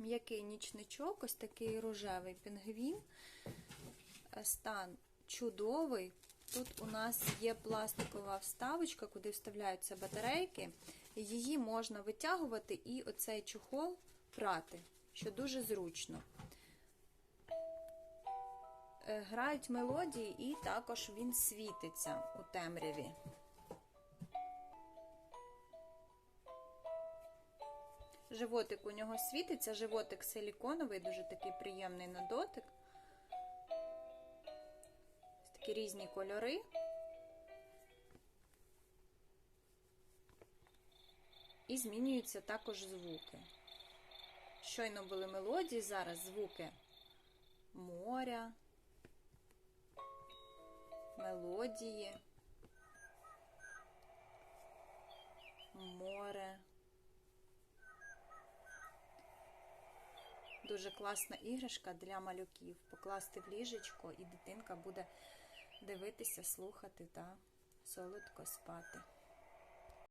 М'який нічничок, ось такий рожевий пінгвін. Е, Стан чудовий. Тут у нас є пластикова вставочка, куди вставляються батарейки. Її можна витягувати і оцей чохол прати, що дуже зручно. Е, Грають мелодії, і також він світиться у темряві. Животик у нього світиться, животик силіконовий, дуже такий приємний на дотик. Такі різні кольори. І змінюються також звуки. Щойно були мелодії, зараз звуки моря, мелодії, Дуже класна іграшка для малюків. Покласти в ліжечко, і дитинка буде дивитися, слухати та солодко спати.